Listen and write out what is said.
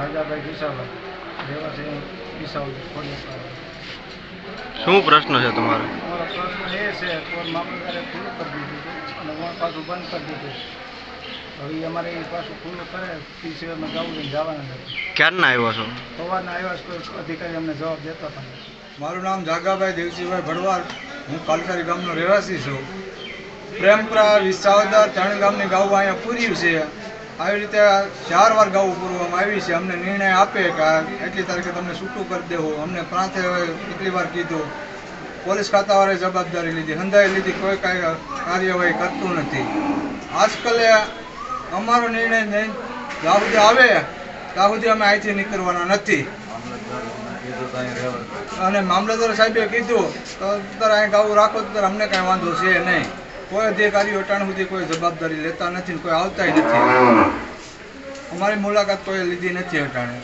રાજાભાઈ કિશાભાઈ રહેવાસી ખોડિયાર શું પ્રશ્ન છે તમારો? મારો પ્રશ્ન એ છે કે મામલતદારે ખુલ્લું કરી દીધું અને હું પાછું બંધ કરી દીધું હવે અમારે એ પાછું ખુલ્લું કરે તે સિવાય અમે ગાવું લઈને જવાના નથી. ક્યારના આવ્યો છો? સવારના આવ્યા છો અધિકારી અમને જવાબ દેતા હતા મારું નામ જાગાભાઈ દેવજીભાઈ ભડવાર હું કાલકારી ગામનો રહેવાસી છું. પ્રેમપુરા વિસાવદર ત્રણ ગામની ગાવું અહીંયા પૂર્યું છે. આવી રીતે ચાર વાર ગાવું પૂરવામાં આવી છે. અમને નિર્ણય આપે કે એટલી તારીખે તમને છૂટું કરી દેવું. અમને પ્રાંતે કેટલી વાર કીધું. પોલીસ ખાતાવાળાએ જવાબદારી લીધી. હંધાઈ લીધી. કોઈ કાંઈ કાર્યવાહી કરતું નથી. આજકાલે અમારો નિર્ણય નહીં જ્યાં સુધી આવે, ત્યાં સુધી અમે અહીંથી નીકળવાના નથી. અને મામલતદાર સાહેબે કીધું, તો અત્યારે અહીં ગાવું રાખો, તો અમને કાંઈ વાંધો છે નહીં. કોઈ અધિકારીઓ અટાણ સુધી કોઈ જવાબદારી લેતા નથી ને કોઈ આવતાય નથી. અમારી મુલાકાત કોઈ લીધી નથી અટાણે